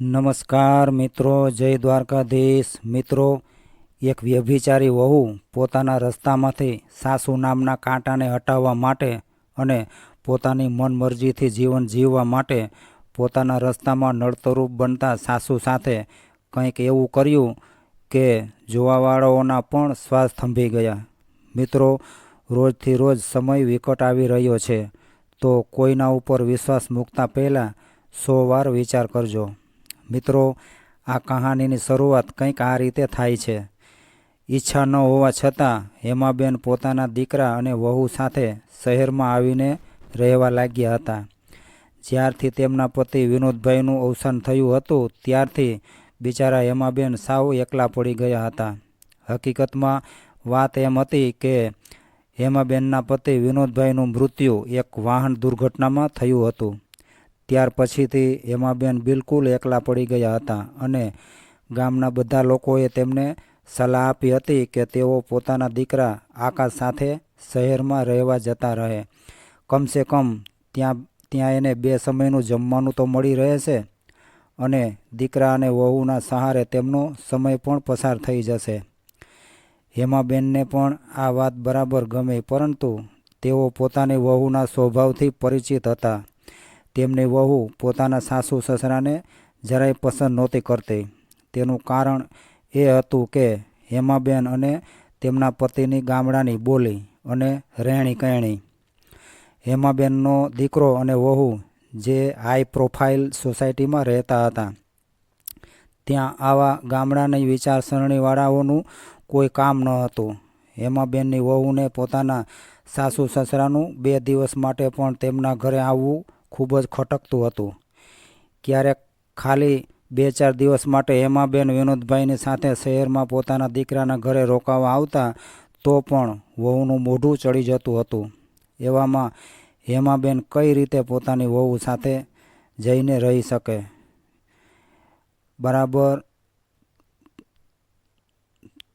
નમસ્કાર મિત્રો, જય દ્વારકાધીશ. મિત્રો, એક વ્યભિચારી વહુ પોતાના રસ્તામાંથી સાસુ નામના કાંટાને હટાવવા માટે અને પોતાની મનમરજીથી જીવન જીવવા માટે પોતાના રસ્તામાં નડતરૂપ બનતા સાસુ સાથે કંઈક એવું કર્યું કે જોવાવાળાઓના પણ શ્વાસ થંભી ગયા. મિત્રો, રોજથી રોજ સમય વિકટ આવી રહ્યો છે. તો કોઈના ઉપર વિશ્વાસ મૂકતા પહેલાં સો વાર વિચાર કરજો. મિત્રો, આ કહાનીની શરૂઆત કંઈક આ રીતે થાય છે. ઈચ્છા ન હોવા છતાં, હેમાબેન પોતાના દીકરા અને વહુ સાથે શહેરમાં આવીને રહેવા લાગ્યા હતા. જ્યારથી તેમના પતિ વિનોદભાઈનું અવસાન થયું હતું, ત્યારથી બિચારા હેમાબેન સાવ એકલા પડી ગયા હતા. હકીકતમાં વાત એમ હતી કે, હેમાબેનના પતિ વિનોદભાઈનું મૃત્યુ એક વાહન દુર્ઘટનામાં થયું હતું. ત્યાર પછીથી હેમાબેન બિલકુલ એકલા પડી ગયા હતા અને ગામના બધા લોકોએ તેમને સલાહ આપી હતી કે તેઓ પોતાના દીકરા આકાશ સાથે શહેરમાં રહેવા જતા રહે. કમસે કમ ત્યાં ત્યાં એને બે સમયનું જમવાનું તો મળી રહે છે અને દીકરા અને વહુના સહારે તેમનો સમય પણ પસાર થઈ જશે. હેમાબેનને પણ આ વાત બરાબર ગમે, પરંતુ તેઓ પોતાની વહુના સ્વભાવથી પરિચિત હતા. તેમની વહુ પોતાના સાસુ સસરાને જરાય પસંદ નહોતી કરતી. તેનું કારણ એ હતું કે હેમાબેન અને તેમના પતિની ગામડાની બોલી અને રહેણી કહેણી. હેમાબેનનો દીકરો અને વહુ જે હાઈ પ્રોફાઇલ સોસાયટીમાં રહેતા હતા. ત્યાં આવા ગામડાની વિચારસરણીવાળાઓનું કોઈ કામ ન હતું. હેમાબેનની વહુને પોતાના સાસુ સસરાનું બે દિવસ માટે પણ તેમના ઘરે આવવું ખૂબ જ ખટકતું હતું. ક્યારેક ખાલી બે ચાર દિવસ માટે હેમાબેન વિનોદભાઈની સાથે શહેરમાં પોતાના દીકરાના ઘરે રોકાવા આવતા તો પણ વહુનું મોઢું ચડી જતું હતું. એવામાં હેમાબેન કઈ રીતે પોતાની વહુ સાથે જઈને રહી શકે? બરાબર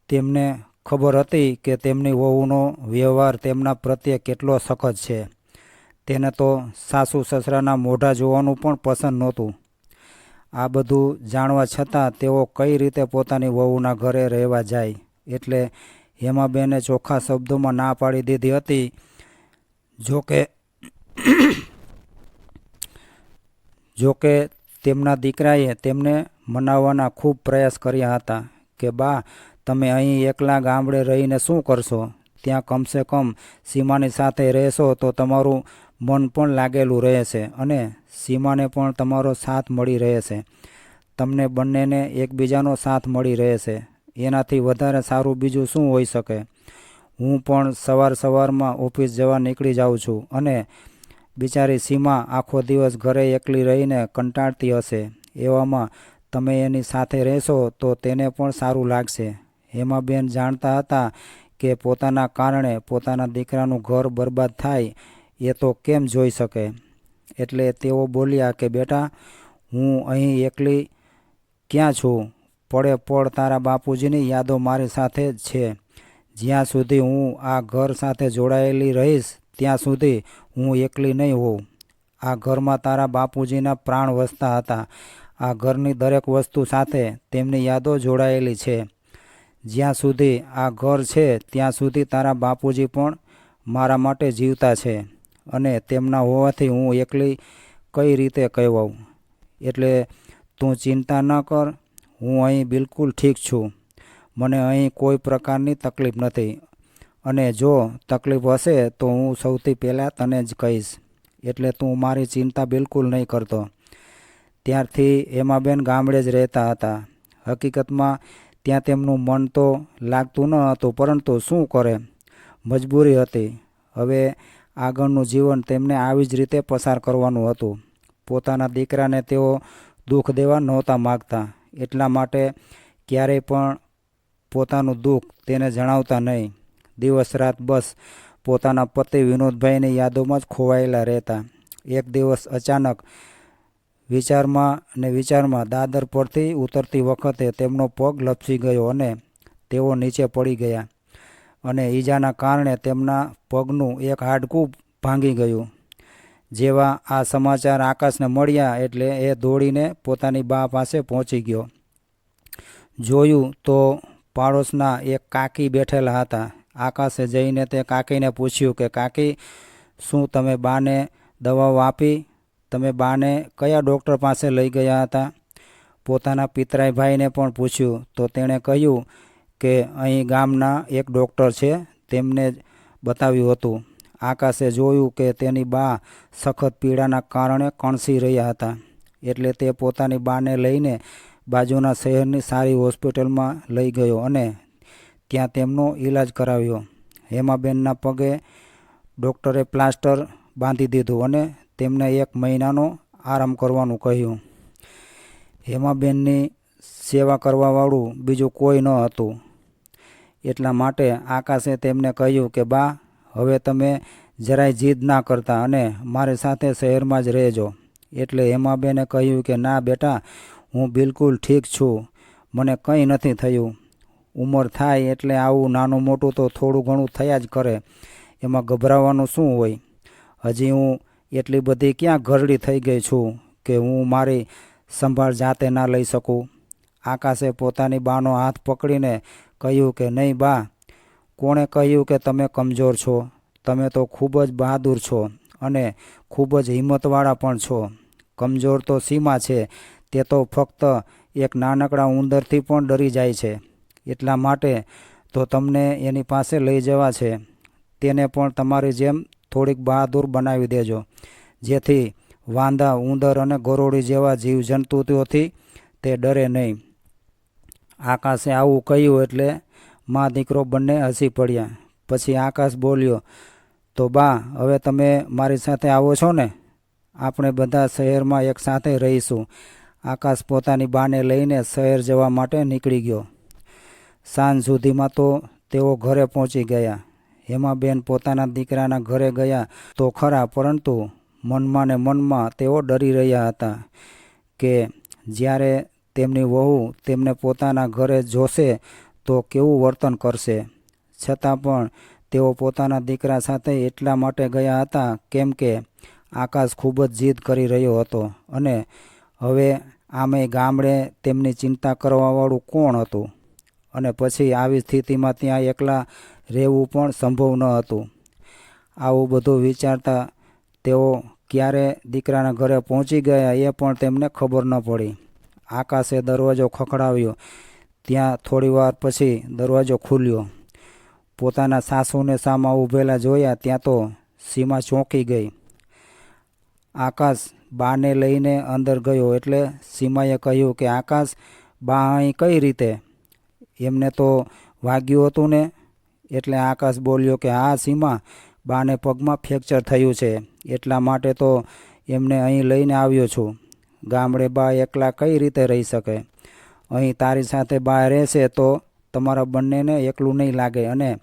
તેમને ખબર હતી કે તેમની વહુનો વ્યવહાર તેમના પ્રત્યે કેટલો સખત છે. તેને તો સાસુ સસરાના મોઢા જોવાનું પણ પસંદ નહોતું. આ બધું જાણવા છતાં તેઓ કઈ રીતે પોતાની વહુના ઘરે રહેવા જાય એટલે હેમાબેને ચોખ્ખા શબ્દોમાં ના પાડી દીધી હતી. જોકે જોકે તેમના દીકરાએ તેમને મનાવવાના ખૂબ પ્રયાસ કર્યા હતા કે, બા, તમે અહીં એકલા ગામડે રહીને શું કરશો? ત્યાં કમસે કમ સીમાની સાથે રહેશો તો તમારું મન પણ લાગેલું રહેશે અને સીમાને પણ તમારો સાથ મળી રહેશે તમને બંનેને એકબીજાનો સાથ મળી રહેશે એનાથી વધારે સારું બીજું શું હોઈ શકે? હું પણ સવાર સવારમાં ઓફિસ જવા નીકળી જાઉં છું અને બિચારી સીમા આખો દિવસ ઘરે એકલી રહીને કંટાળતી હશે. એવામાં તમે એની સાથે રહેશો તો તેને પણ સારું લાગશે. હેમાબેન જાણતા હતા કે પોતાના કારણે પોતાના દીકરાનું ઘર બરબાદ થાય એ તો કેમ જોઈ શકે? એટલે તેઓ બોલ્યા કે, બેટા, હું અહીં એકલી ક્યાં છું? પડે પડ તારા બાપુજીની યાદો મારી સાથે જ છે. જ્યાં સુધી હું આ ઘર સાથે જોડાયેલી રહીશ, ત્યાં સુધી હું એકલી નહીં હોઉં. આ ઘરમાં તારા બાપુજીના પ્રાણ વસતા હતા. આ ઘરની દરેક વસ્તુ સાથે તેમની યાદો જોડાયેલી છે. જ્યાં સુધી આ ઘર છે, ત્યાં સુધી તારા બાપુજી પણ મારા માટે જીવતા છે. અને તેમના હોવાથી હું એકલી કઈ રીતે કહેવાઉં? એટલે તું ચિંતા ન કર, હું અહીં બિલકુલ ઠીક છું. મને અહીં કોઈ પ્રકારની તકલીફ નથી. અને જો તકલીફ હશે તો હું સૌથી પહેલાં તને જ કહીશ. એટલે તું મારી ચિંતા બિલકુલ નહીં કરતો. ત્યારથી એમાબેન ગામડે જ રહેતા હતા. હકીકતમાં ત્યાં તેમનું મન તો લાગતું ન હતું, પરંતુ શું કરે? મજબૂરી હતી. હવે આગળનું જીવન તેમને આવી જ રીતે પસાર કરવાનું હતું. પોતાના દીકરાને તેઓ દુઃખ દેવા નહોતા માગતા. એટલા માટે ક્યારેય પણ પોતાનું દુઃખ તેને જણાવતા નહીં. દિવસ રાત બસ પોતાના પતિ વિનોદભાઈની યાદોમાં જ ખોવાયેલા રહેતા. એક દિવસ અચાનક વિચારમાં ને વિચારમાં દાદર પરથી ઉતરતી વખતે તેમનો પગ લપસી ગયો અને તેઓ નીચે પડી ગયા. અને ઈજાના કારણે તેમના પગનું એક હાડકું ભાંગી ગયું. જેવા આ સમાચાર આકાશને મળ્યા એટલે એ દોડીને પોતાની બા પાસે પહોંચી ગયો. જોયું તો પાડોશના એક કાકી બેઠેલા હતા. આકાશે જઈને તે કાકીને પૂછ્યું કે, કાકી, શું તમે બાને દવાઓ આપી? તમે બાને કયા ડૉક્ટર પાસે લઈ ગયા હતા? પોતાના પિતરાઈ ભાઈને પણ પૂછ્યું. તો તેણે કહ્યું કે અહીં ગામના એક ડૉક્ટર છે, તેમને બતાવ્યું હતું. આકાશે જોયું કે તેની બા સખત પીડાના કારણે કણસી રહ્યા હતા. એટલે તે પોતાની બાને લઈને બાજુના શહેરની સારી હોસ્પિટલમાં લઈ ગયો અને ત્યાં તેમનો ઈલાજ કરાવ્યો. હેમાબેનના પગે ડૉક્ટરે પ્લાસ્ટર બાંધી દીધું અને તેમને એક મહિનાનો આરામ કરવાનું કહ્યું. હેમાબેનની સેવા કરવાવાળું બીજું કોઈ ન હતું. એટલા માટે આકાશે તેમને કહ્યું કે, બા, હવે તમે જરાય જીદ ના કરતા અને મારી સાથે શહેરમાં જ રહેજો. એટલે હેમાબેને કહ્યું કે, ના બેટા, હું બિલકુલ ઠીક છું. મને કંઈ નથી થયું. ઉંમર થાય એટલે આવું નાનું મોટું તો થોડું ઘણું થયા જ કરે. એમાં ગભરાવાનું શું હોય? હજી હું એટલી બધી ક્યાં ઘરડી થઈ ગઈ છું કે હું મારી સંભાળ જાતે ના લઈ શકું? આકાશે પોતાની બાનો હાથ પકડીને કહ્યું કે નહીં બા, કોણે કહ્યું કે તમે કમજોર છો? તમે તો ખૂબ જ બહાદુર છો અને ખૂબ જ હિંમતવાળા પણ છો. કમજોર તો સીમા છે, તે તો ફક્ત એક નાનકડા ઉંદરથી પણ ડરી જાય છે. એટલા માટે તો તમને એની પાસે લઈ જવા છે. તેને પણ તમારી જેમ થોડીક બહાદુર બનાવી દેજો. જેથી વાંદા, ઉંદર અને ગરોળી જેવા જીવજંતુઓથી તે ડરે નહીં. આકાશે આવું કહ્યું એટલે મા દીકરો બંને હસી પડ્યા. પછી આકાશ બોલ્યો, તો બા, હવે તમે મારી સાથે આવો છો ને? આપણે બધા શહેરમાં એક સાથે રહીશું. આકાશ પોતાની બાને લઈને શહેર જવા માટે નીકળી ગયો. સાંજ સુધીમાં તો તેઓ ઘરે પહોંચી ગયા. હેમાબેન પોતાના દીકરાના ઘરે ગયા તો ખરા, પરંતુ મનમાં ને મનમાં તેઓ ડરી રહ્યા હતા કે જ્યારે તેમની વહુ તેમને પોતાના ઘરે જોશે તો કેવું વર્તન કરશે? છતાં પણ તેઓ પોતાના દીકરા સાથે એટલા માટે ગયા હતા કેમ કે આકાશ ખૂબ જ જીદ કરી રહ્યો હતો અને હવે આમે ગામડે તેમની ચિંતા કરવાવાળું કોણ હતું? અને પછી આવી સ્થિતિમાં ત્યાં એકલા રહેવું પણ સંભવ ન હતું. આવું બધું વિચારતા તેઓ ક્યારે દીકરાના ઘરે પહોંચી ગયા એ પણ તેમને ખબર ન પડી. આકાશે દરવાજો ખખડાવ્યો. ત્યાં થોડીવાર પછી દરવાજો ખુલ્યો. પોતાના સાસુને સામા ઊભેલા જોયા ત્યાં તો સીમા ચોંકી ગઈ. આકાશ બાને લઈને અંદર ગયો એટલે સીમાએ કહ્યું કે, આકાશ, બા અહીં કઈ રીતે? એમને તો વાગ્યું હતું ને, એટલે આકાશ બોલ્યો કે, હા સીમા, બાને પગમાં ફ્રેક્ચર થયું છે. એટલા માટે તો એમને અહીં લઈને આવ્યો છું. ગામડે બા એકલા કઈ રીતે રહી શકે? અહીં તારી સાથે બા રહેશે તો તમારા બંનેને એકલું નહીં લાગે અને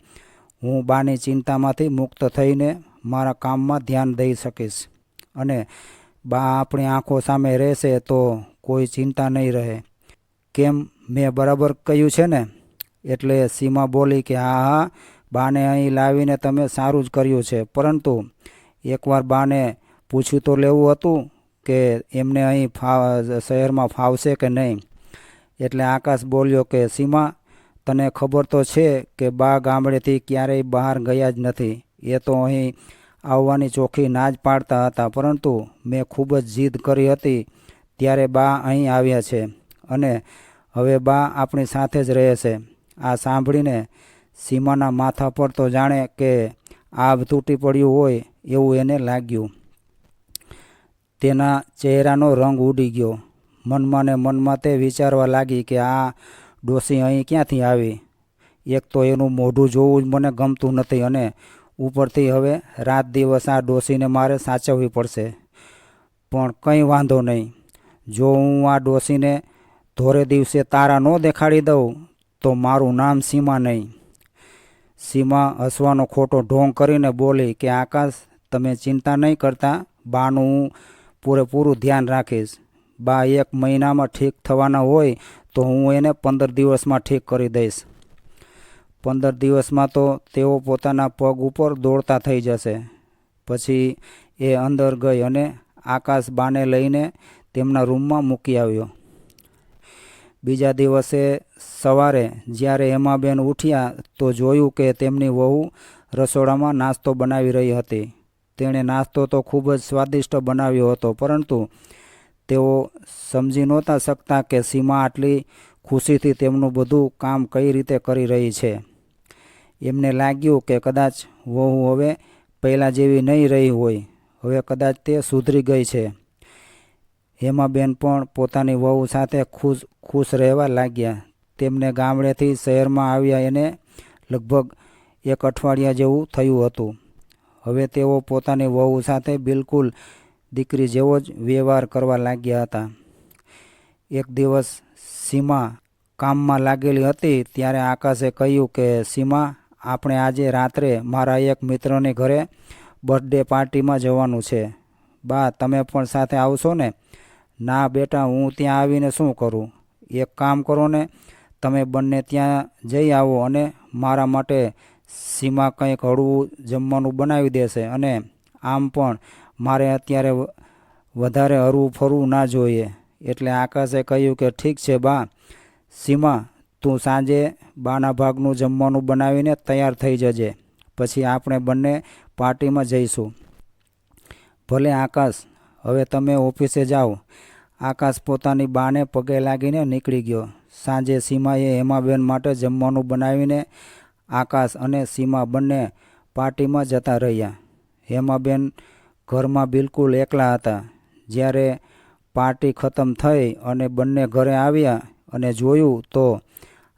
હું બાની ચિંતામાંથી મુક્ત થઈને મારા કામમાં ધ્યાન દઈ શકીશ. અને બા આપણી આંખો સામે રહેશે તો કોઈ ચિંતા નહીં રહે. કેમ મેં બરાબર કહ્યું છે ને? એટલે સીમા બોલી કે હા હા, બાને અહીં લાવીને તમે સારું જ કર્યું છે. પરંતુ એકવાર બાને પૂછ્યું તો લેવું હતું કે એમને અહીં ફાવ, શહેરમાં ફાવશે કે નહીં? એટલે આકાશ બોલ્યો કે, સીમા, તને ખબર તો છે કે બા ગામડેથી ક્યારેય બહાર ગયા જ નથી. એ તો અહીં આવવાની ચોખ્ખી ના જ પાડતા હતા, પરંતુ મેં ખૂબ જ જીદ કરી હતી. ત્યારે બા અહીં આવ્યા છે અને હવે બા આપણી સાથે જ રહે છે આ સાંભળીને સીમાના માથા પર તો જાણે કે આભ તૂટી પડ્યું હોય એવું એને લાગ્યું. તેના ચહેરાનો રંગ ઉડી ગયો. મનમાં ને મનમાં તે વિચારવા લાગી કે આ ડોસી અહીં ક્યાંથી આવી? એક તો એનું મોઢું જોવું જ મને ગમતું નથી અને ઉપરથી હવે રાત દિવસ આ ડોસીને મારે સાચવવી પડશે. પણ કંઈ વાંધો નહીં. જો હું આ ડોસીને ધોરે દિવસે તારા ન દેખાડી દઉં, તો મારું નામ સીમા નહીં. સીમા હસવાનો ખોટો ઢોંગ કરીને બોલી કે આકાશ, તમે ચિંતા નહીં કરતા, બાનું હું પૂરેપૂરું ધ્યાન રાખીશ. બા, એક મહિનામાં ઠીક થવાના હોય તો હું એને પંદર દિવસમાં ઠીક કરી દઈશ. પંદર દિવસમાં તો તેઓ પોતાના પગ ઉપર દોડતા થઈ જશે. પછી એ અંદર ગઈ અને આકાશ બાને લઈને તેમના રૂમમાં મૂકી આવ્યો. બીજા દિવસે સવારે જ્યારે હેમાબેન ઉઠ્યા તો જોયું કે તેમની વહુ રસોડામાં નાસ્તો બનાવી રહી હતી. તેણે નાસ્તો તો ખૂબ જ સ્વાદિષ્ટ બનાવ્યો હતો, પરંતુ તેઓ સમજી નહોતા શકતા કે સીમા આટલી ખુશીથી તેમનું બધું કામ કઈ રીતે કરી રહી છે. એમને લાગ્યું કે કદાચ વહુ હવે પહેલાં જેવી નહીં રહી હોય, હવે કદાચ તે સુધરી ગઈ છે. હેમાબેન પણ પોતાની વહુ સાથે ખુશ ખુશ રહેવા લાગ્યા. તેમને ગામડેથી શહેરમાં આવ્યા એને લગભગ એક અઠવાડિયા જેવું થયું હતું. હવે તેઓ પોતાની વહુ સાથે બિલકુલ દીકરી જેવો જ વ્યવહાર કરવા લાગ્યા હતા. એક દિવસ સીમા કામમાં લાગેલી હતી ત્યારે આકાશે કહ્યું કે, સીમા, આપણે આજે રાત્રે મારા એક મિત્રને ઘરે બર્થડે પાર્ટીમાં જવાનું છે. બા, તમે પણ સાથે આવશો ને? ના બેટા, હું ત્યાં આવીને શું કરું? એક કામ કરો ને, તમે બંને ત્યાં જઈ આવો અને મારા માટે સીમા કંઈક હળવું જમવાનું બનાવી દેશે અને આમ પણ મારે અત્યારે વધારે હરવું ફરવું ના જોઈએ. એટલે આકાશે કહ્યું કે ઠીક છે બા, સીમા, તું સાંજે બાના ભાગનું જમવાનું બનાવીને તૈયાર થઈ જજે. પછી આપણે બંને પાર્ટીમાં જઈશું. ભલે આકાશ, હવે તમે ઓફિસે જાઓ. આકાશ પોતાની બાને પગે લાગીને નીકળી ગયો. સાંજે સીમાએ હેમાબેન માટે જમવાનું બનાવીને આકાશ અને સીમા બંને પાર્ટીમાં જતા રહ્યા. હેમાબેન ઘરમાં બિલકુલ એકલા હતા. જ્યારે પાર્ટી ખતમ થઈ અને બંને ઘરે આવ્યા અને જોયું તો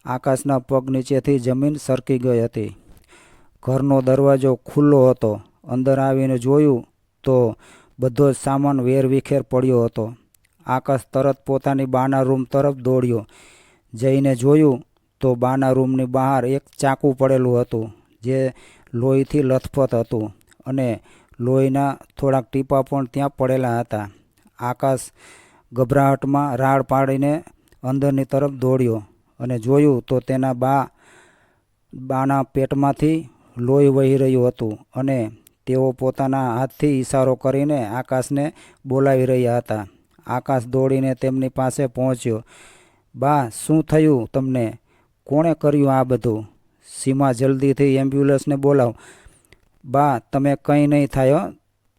આકાશના પગ નીચેથી જમીન સરકી ગઈ હતી. ઘરનો દરવાજો ખુલ્લો હતો. અંદર આવીને જોયું તો બધો જ સામાન વેરવિખેર પડ્યો હતો. આકાશ તરત પોતાની બાના રૂમ તરફ દોડ્યો. જઈને જોયું તો બાના રૂમની બહાર એક ચાકુ પડેલું હતું, જે લોહીથી લથપથ હતું અને લોહીના થોડાક ટીપા પણ ત્યાં પડેલા હતા. આકાશ ગભરાહટમાં રાડ પાડીને અંદરની તરફ દોડ્યો અને જોયું તો તેના બા, બાના પેટમાંથી લોહી વહી રહ્યું હતું અને તેઓ પોતાના હાથથી ઈશારો કરીને આકાશને બોલાવી રહ્યા હતા. આકાશ દોડીને તેમની પાસે પહોંચ્યો. બા, શું થયું તમને? કોણે કર્યું આ બધું? સીમા જલ્દીથી એમ્બ્યુલન્સને બોલાવ. બા, તમે કંઈ નહીં થાય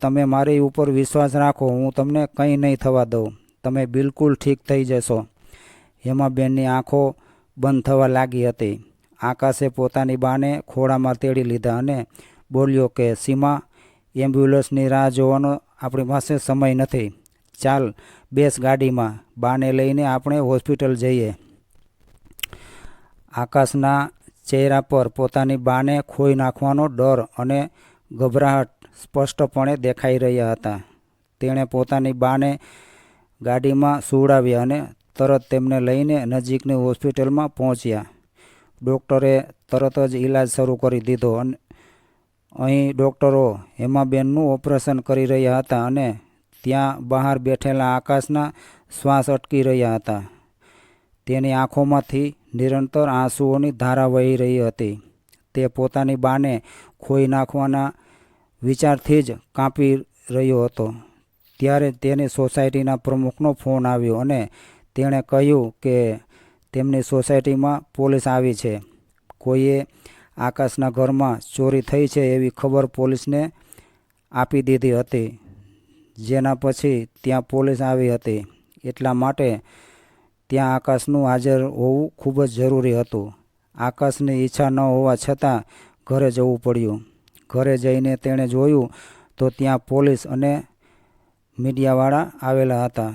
તમે મારી ઉપર વિશ્વાસ રાખો, હું તમને કંઈ નહીં થવા દઉં. તમે બિલકુલ ઠીક થઈ જશો. હેમાબેનની આંખો બંધ થવા લાગી હતી. આકાશે પોતાની બાને ખોળામાં તેડી લીધા અને બોલ્યો કે, સીમા, એમ્બ્યુલન્સની રાહ જોવાનો આપણી પાસે સમય નથી. ચાલ, બેસ ગાડીમાં. બાને લઈને આપણે હોસ્પિટલ જઈએ. આકાશના ચહેરા પર પોતાની બાને ખોઈ નાખવાનો ડર અને ગભરાહટ સ્પષ્ટપણે દેખાઈ રહ્યા હતા. તેણે પોતાની બાને ગાડીમાં સુવડાવી અને તરત તેમને લઈને નજીકની હોસ્પિટલમાં પહોંચ્યા. ડૉક્ટરે તરત જ ઈલાજ શરૂ કરી દીધો અને, અહીં ડૉક્ટરો હેમાબેનનું ઓપરેશન કરી રહ્યા હતા અને ત્યાં બહાર બેઠેલા આકાશના શ્વાસ અટકી રહ્યા હતા. તેની આંખોમાંથી નિરંતર આંસુઓની ધારા વહી રહી હતી. તે પોતાની બાને ખોઈ નાખવાના વિચારથી જ કાંપી રહ્યો હતો. ત્યારે તેની સોસાયટીના પ્રમુખનો ફોન આવ્યો અને તેણે કહ્યું કે તેમની સોસાયટીમાં પોલીસ આવી છે. કોઈએ આકાશના ઘરમાં ચોરી થઈ છે એવી ખબર પોલીસને આપી દીધી હતી. જેના પછી ત્યાં પોલીસ આવી હતી. એટલા માટે ત્યાં આકાશનું હાજર હોવું ખૂબ જ જરૂરી હતું. આકાશની ઈચ્છા ન હોવા છતાં ઘરે જવું પડ્યું. ઘરે જઈને તેણે જોયું તો ત્યાં પોલીસ અને મીડિયાવાળા આવેલા હતા.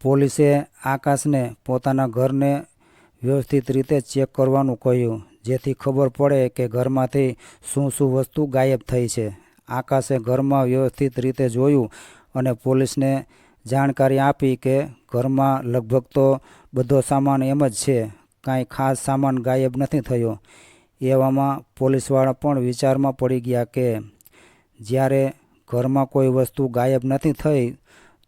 પોલીસે આકાશને પોતાના ઘરને વ્યવસ્થિત રીતે ચેક કરવાનું કહ્યું, જેથી ખબર પડે કે ઘરમાંથી શું શું વસ્તુ ગાયબ થઈ છે. આકાશે ઘરમાં વ્યવસ્થિત રીતે જોયું અને પોલીસને જાણકારી આપી કે ઘરમાં લગભગ તો બધો સામાન એમ જ છે, કાંઈ ખાસ સામાન ગાયબ નથી થયો. એવામાં પોલીસવાળા પણ વિચારમાં પડી ગયા કે જ્યારે ઘરમાં કોઈ વસ્તુ ગાયબ નથી થઈ,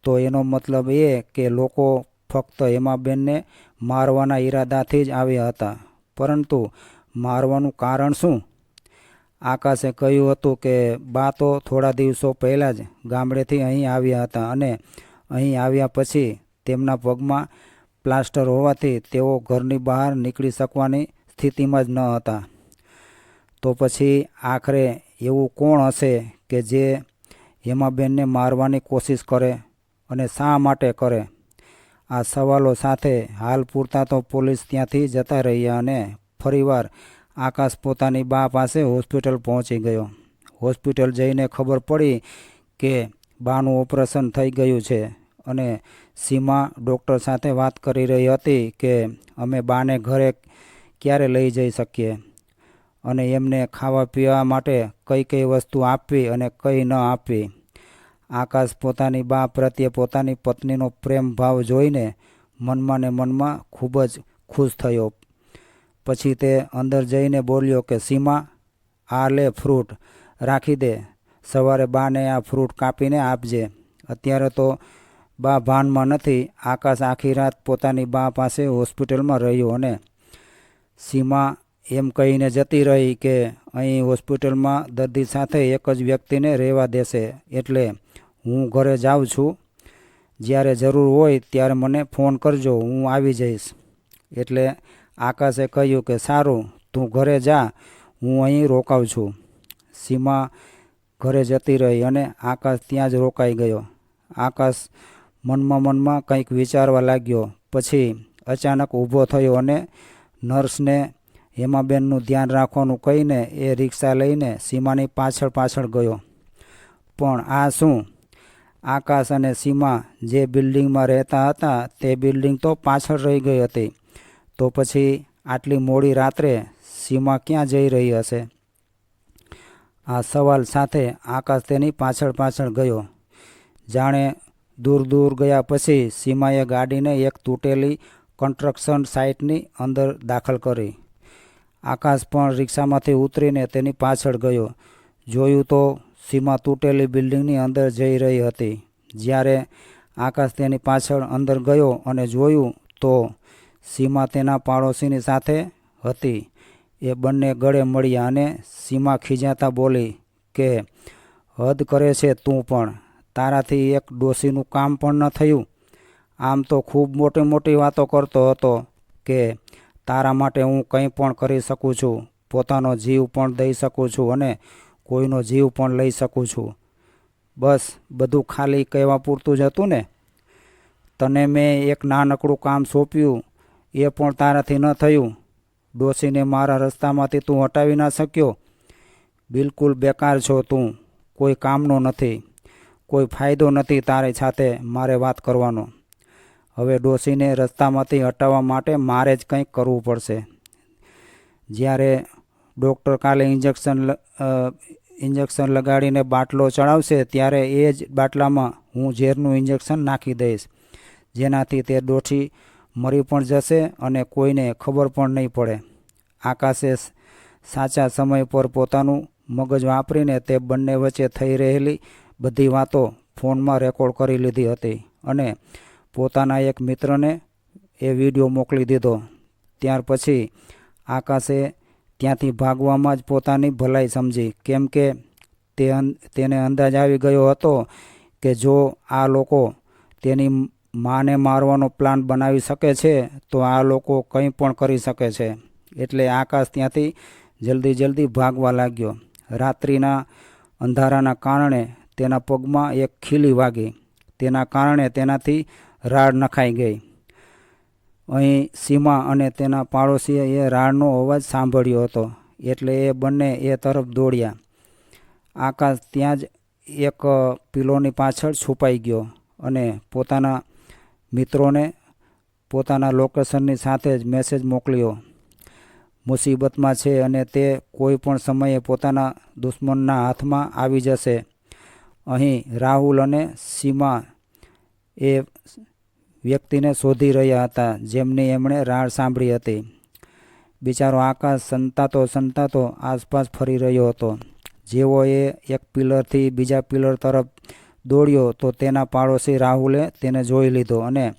તો એનો મતલબ એ કે લોકો ફક્ત હેમાબેનને મારવાના ઈરાદાથી જ આવ્યા હતા. પરંતુ મારવાનું કારણ શું? આકાશે કહ્યું હતું કે બા તો થોડા દિવસો પહેલાં જ ગામડેથી અહીં આવ્યા હતા અને અહીં આવ્યા પછી તેમના પગમાં પ્લાસ્ટર હોવાથી તેઓ ઘરની બહાર નીકળી શકવાની સ્થિતિમાં જ ન હતા. તો પછી આખરે એવું કોણ હશે કે જે હેમાબેનને મારવાની કોશિશ કરે અને શા માટે કરે? આ સવાલો સાથે હાલ પૂરતા તો પોલીસ ત્યાંથી જતા રહ્યા અને ફરીવાર આકાશ પોતાની બા પાસે હોસ્પિટલ પહોંચી ગયો. હોસ્પિટલ જઈને ખબર પડી કે બાનું ઓપરેશન થઈ ગયું છે અને સીમા ડૉક્ટર સાથે વાત કરી રહી હતી કે અમે બાને ઘરે ક્યારે લઈ જઈ શકીએ અને એમને ખાવા પીવા માટે કઈ કઈ વસ્તુ આપવી અને કઈ ન આપવી. આકાશ પોતાની બા પ્રત્યે પોતાની પત્નીનો પ્રેમ ભાવ જોઈને મનમાં ને મનમાં ખૂબ જ ખુશ થયો. પછી તે અંદર જઈને બોલ્યો કે, સીમા, આ લે ફ્રૂટ, રાખી દે. સવારે બાને આ ફ્રૂટ કાપીને આપજે. અત્યારે તો બા ભાનમાં નથી. આકાશ આખી રાત પોતાની બા પાસે હોસ્પિટલમાં રહ્યો અને સીમા એમ કહીને જતી રહી કે, અહીં હોસ્પિટલમાં દર્દી સાથે એક જ વ્યક્તિને રહેવા દેશે. એટલે હું ઘરે જાઉં છું. જ્યારે જરૂર હોય ત્યારે મને ફોન કરજો. હું આવી જઈશ. એટલે આકાશે કહ્યું કે, સારું, તું ઘરે જા, હું અહીં રોકાઉં છું. સીમા ઘરે જતી રહી અને આકાશ ત્યાં જ રોકાઈ ગયો. આકાશ મનમાં મનમાં કંઈક વિચારવા લાગ્યો. પછી અચાનક ઊભો થયો અને નર્સને હેમાબેનનું ધ્યાન રાખવાનું કહીને એ રિક્ષા લઈને સીમાની પાછળ પાછળ ગયો. પણ આ શું? આકાશ અને સીમા જે બિલ્ડિંગમાં રહેતા હતા તે બિલ્ડિંગ તો પાછળ રહી ગઈ હતી. તો પછી આટલી મોડી રાત્રે સીમા ક્યાં જઈ રહી હશે? આ સવાલ સાથે આકાશ તેની પાછળ પાછળ ગયો. જાણે દૂર દૂર ગયા પછી સીમાએ ગાડીને એક તૂટેલી કન્સ્ટ્રક્શન સાઇટની અંદર દાખલ કરી. આકાશ પણ રિક્ષામાંથી ઉતરીને તેની પાછળ ગયો. જોયું તો સીમા તૂટેલી બિલ્ડિંગની અંદર જઈ રહી હતી. જ્યારે આકાશ તેની પાછળ અંદર ગયો અને જોયું તો સીમા તેના પાડોશીની સાથે હતી. એ બંને ગળે મળ્યા અને સીમા ખીજાતા બોલી કે, હદ કરે છે તું પણ. તારાથી એક ડોશીનું કામ પણ ન થયું. આમ તો ખૂબ મોટી મોટી વાતો કરતો હતો કે, તારા માટે હું કંઈ પણ કરી શકું છું. પોતાનો જીવ પણ દઈ શકું છું અને કોઈનો જીવ પણ લઈ શકું છું. બસ, બધું ખાલી કહેવા પૂરતું જ હતું ને? તને મેં એક નાનકડું કામ સોંપ્યું. એ પણ તારાથી ન થયું. ડોસીને મારા રસ્તામાંથી તું હટાવી ના શક્યો. બિલકુલ બેકાર છો તું. કોઈ કામનો નથી. કોઈ ફાયદો નથી તારી સાથે મારે વાત કરવાનો. હવે ડોસીને રસ્તામાંથી હટાવવા માટે મારે જ કંઈક કરવું પડશે. જ્યારે ડૉક્ટર કાલે ઇન્જેક્શન ઇન્જેક્શન લગાડીને બાટલો ચડાવશે, ત્યારે એ જ બાટલામાં હું ઝેરનું ઇન્જેક્શન નાખી દઈશ. જેનાથી તે ડોઠી મરી પણ જશે અને કોઈને ખબર પણ નહીં પડે. આકાશે સાચા સમય પર પોતાનું મગજ વાપરીને તે બંને વચ્ચે થઈ રહેલી બધી વાતો ફોનમાં રેકોર્ડ કરી લીધી હતી અને પોતાના એક મિત્રને એ વીડિયો મોકલી દીધો. ત્યાર પછી આકાશે ત્યાંથી ભાગવામાં જ પોતાની ભલાઈ સમજી. કેમ કે તે તેને અંદાજ આવી ગયો હતો કે જો આ લોકો તેની માને મારવાનો પ્લાન બનાવી શકે છે, તો આ લોકો કંઈ પણ કરી શકે છે. એટલે આકાશ ત્યાંથી જલ્દી જલ્દી ભાગવા લાગ્યો. રાત્રિના અંધારાના કારણે તેના પગમાં એક ખીલી વાગી. તેના કારણે તેનાથી રાડ નખાઈ ગઈ. અહીં સીમા અને તેના પાડોશીએ એ રાડનો અવાજ સાંભળ્યો હતો, એટલે એ બંને એ તરફ દોડ્યા. આકાશ ત્યાં જ એક પિલોની પાછળ છુપાઈ ગયો અને પોતાના મિત્રોને પોતાના લોકેશનની સાથે જ મેસેજ મોકલ્યો. મુસીબતમાં છે અને તે કોઈ પણ સમયે પોતાના દુશ્મનના હાથમાં આવી જશે. અહીં રાહુલ અને સીમા એ વ્યક્તિને શોધી રહ્યા હતા, જેમની એમણે રાડ સાંભળી હતી. બિચારો આકાશ સંતાતો સંતાતો આસપાસ ફરી રહ્યો હતો. જેઓએ એક પિલરથી બીજા પિલર તરફ દોડ્યો, તો તેના પાડોશી રાહુલે તેને જોઈ લીધો અને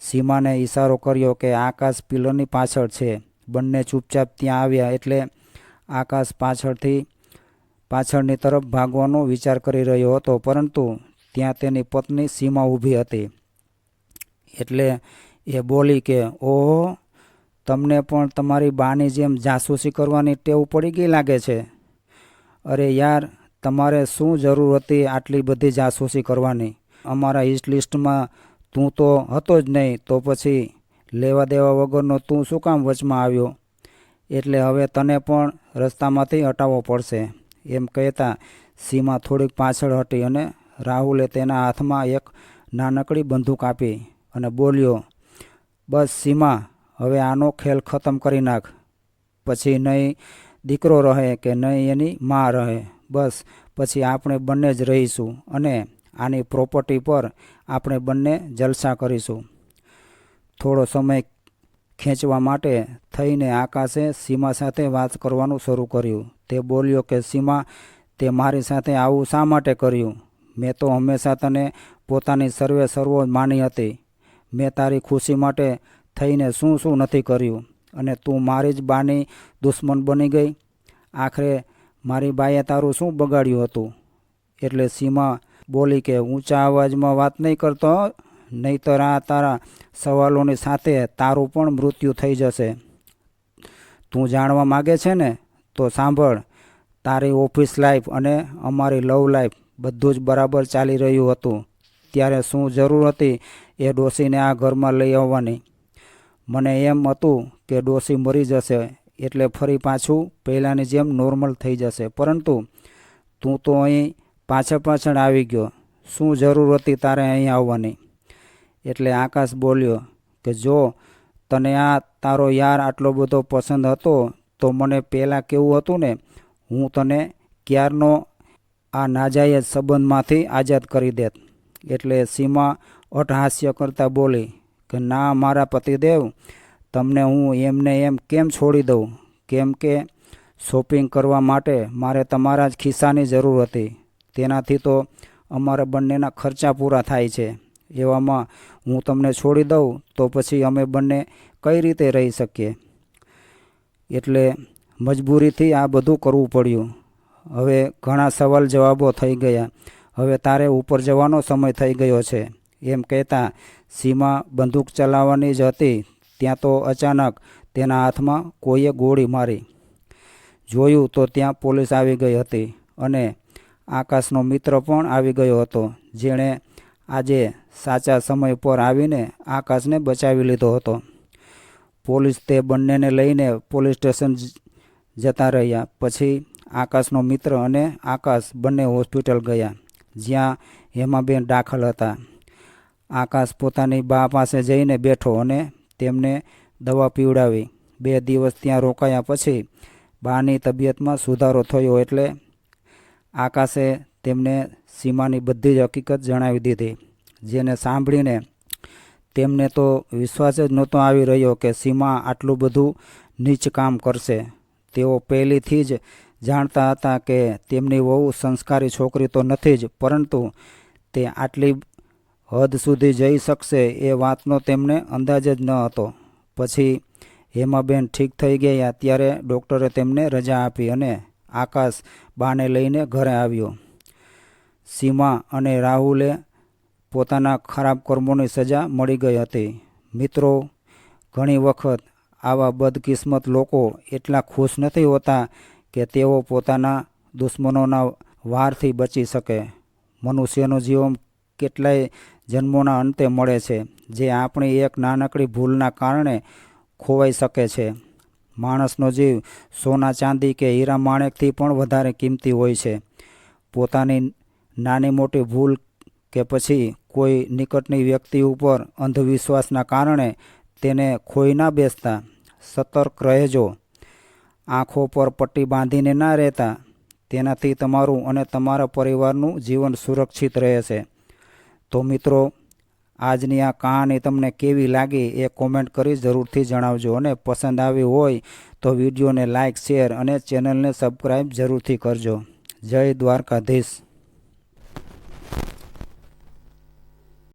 સીમાને ઈશારો કર્યો કે આકાશ પિલરની પાછળ છે. બંને ચૂપચાપ ત્યાં આવ્યા એટલે આકાશ પાછળથી, પાછળની તરફ ભાગવાનો વિચાર કરી રહ્યો હતો, પરંતુ ત્યાં તેની પત્ની સીમા ઊભી હતી. એટલે એ બોલી કે, ઓહો, તમને પણ તમારી બાની જેમ જાસૂસી કરવાની ટેવ પડી ગઈ લાગે છે? અરે યાર તમારે શું જરૂર હતી આટલી બધી જાસૂસી કરવાની? અમારા હિસ્ટ લિસ્ટમાં તું તો હતો જ નહીં, તો પછી લેવા દેવા વગરનો તું શું કામ વચમાં આવ્યો? એટલે હવે તને પણ રસ્તામાંથી હટાવવો પડશે. એમ કહેતા સીમા થોડીક પાછળ હટી અને રાહુલે તેના હાથમાં એક નાનકડી બંદૂક આપી અને બોલ્યો, બસ સીમા, હવે આનો ખેલ ખતમ કરી નાખ. પછી નહીં દીકરો રહે કે નહીં એની મા રહે. બસ, પછી આપણે બંને જ રહીશું અને આની પ્રોપર્ટી પર આપણે બંને જલસા કરીશું. થોડો સમય ખેંચવા માટે થઈને આકાશે સીમા સાથે વાત કરવાનું શરૂ કર્યું. તે બોલ્યો કે, સીમા, તે મારી સાથે આવું શા માટે કર્યું? મેં તો હંમેશા તને પોતાની સર્વે સર્વો માની હતી. મેં તારી ખુશી માટે થઈને શું શું નથી કર્યું? અને તું મારી જ બાની દુશ્મન બની ગઈ? આખરે મારી બાએ તારું શું બગાડ્યું હતું? એટલે સીમા બોલી કે, ઊંચા અવાજમાં વાત નહીં કરતો નહીં તો આ તારા સવાલોની સાથે તારું પણ મૃત્યુ થઈ જશે. તું જાણવા માગે છે ને, તો સાંભળ. તારી ઓફિસ લાઈફ અને અમારી લવ લાઈફ બધું જ બરાબર ચાલી રહ્યું હતું. ત્યારે શું જરૂર હતી એ ડોશીને આ ઘરમાં લઈ આવવાની? મને એમ હતું કે ડોશી મરી જશે. એટલે ફરી પાછું પહેલાંની જેમ નોર્મલ થઈ જશે. પરંતુ તું તો અહીં પાછળ પાછળ આવી ગયો. શું જરૂર હતી તારે અહીં આવવાની? એટલે આકાશ બોલ્યો કે જો તને આ તારો યાર આટલો બધો પસંદ હતો તો મને પહેલાં કેવું હતું ને, હું તને ક્યારનો આ નાજાયજ સંબંધમાંથી આઝાદ કરી દેત. એટલે સીમા અટહાસ્ય કરતાં બોલી કે ના મારા પતિદેવ તમને હું એમને એમ કેમ છોડી દઉં? કેમ કે શોપિંગ કરવા માટે મારે તમારા જ ખિસ્સાની જરૂર હતી. તેનાથી તો અમારા બંનેના ખર્ચા પૂરા થાય છે. એવામાં હું તમને છોડી દઉં તો પછી અમે બંને કઈ રીતે રહી શકીએ? એટલે મજબૂરીથી આ બધું કરવું પડ્યું. હવે ઘણા સવાલ જવાબો થઈ ગયા. હવે તારે ઉપર જવાનો સમય થઈ ગયો છે. એમ કહેતા સીમા બંદૂક ચલાવવાની જ હતી. ત્યાં તો અચાનક તેના હાથમાં કોઈએ ગોળી મારી. જોયું તો ત્યાં પોલીસ આવી ગઈ હતી અને આકાશનો મિત્ર પણ આવી ગયો હતો, જેણે આજે સાચા સમય પર આવીને આકાશને બચાવી લીધો હતો. પોલીસ તે બંનેને લઈને પોલીસ સ્ટેશન જતા રહ્યા. પછી આકાશનો મિત્ર અને આકાશ બંને હોસ્પિટલ ગયા, જ્યાં હેમાબેન દાખલ હતા. આકાશ પોતાની બા પાસે જઈને બેઠો અને તેમને દવા પીવડાવી. બે દિવસ ત્યાં રોકાયા પછી બાની તબિયતમાં સુધારો થયો એટલે આકાશે તેમને સીમાની બધી જ હકીકત જણાવી દીધી. જેને સાંભળીને તેમને તો વિશ્વાસ જ નહોતો આવી રહ્યો કે સીમા આટલું બધું નીચ કામ કરશે. તેઓ પહેલીથી જ જાણતા હતા કે તેમની વહુ સંસ્કારી છોકરી તો નથી જ, પરંતુ તે આટલી હદ સુધી જઈ શકશે એ વાતનો તેમને અંદાજ જ ન હતો. પછી હેમાબેન ઠીક થઈ ગયા ત્યારે ડૉક્ટરે તેમને રજા આપી અને આકાશ બાને લઈને ઘરે આવ્યો. સીમા અને રાહુલે પોતાના ખરાબ કર્મોની સજા મળી ગઈ હતી. મિત્રો, ઘણી વખત આવા બદકિસ્મત લોકો એટલા ખુશ નથી હોતા કે તેઓ પોતાના દુશ્મનોના વારથી બચી શકે. મનુષ્યનું જીવન કેટલાય જન્મોના અંતે મળે છે, જે આપણી એક નાનકડી ભૂલના કારણે ખોવાઈ શકે છે. માણસનો જીવ સોના ચાંદી કે હીરા માણેકથી પણ વધારે કિંમતી હોય છે. પોતાની નાની મોટી ભૂલ કે પછી કોઈ નિકટની વ્યક્તિ ઉપર અંધવિશ્વાસના કારણે તેને ખોઈ ના બેસતા, સતર્ક રહેજો. આંખો પર પટ્ટી બાંધીને ના રહેતા, તેનાથી તમારું અને તમારા પરિવારનું જીવન સુરક્ષિત રહે છે. તો મિત્રો, આજની આ કહાની તમને કેવી લાગી એ કોમેન્ટ કરી જરૂરથી જણાવજો અને પસંદ આવી હોય તો વિડીયોને લાઇક શેર અને ચેનલને સબસ્ક્રાઈબ જરૂરથી કરજો. જય દ્વારકાધીશ.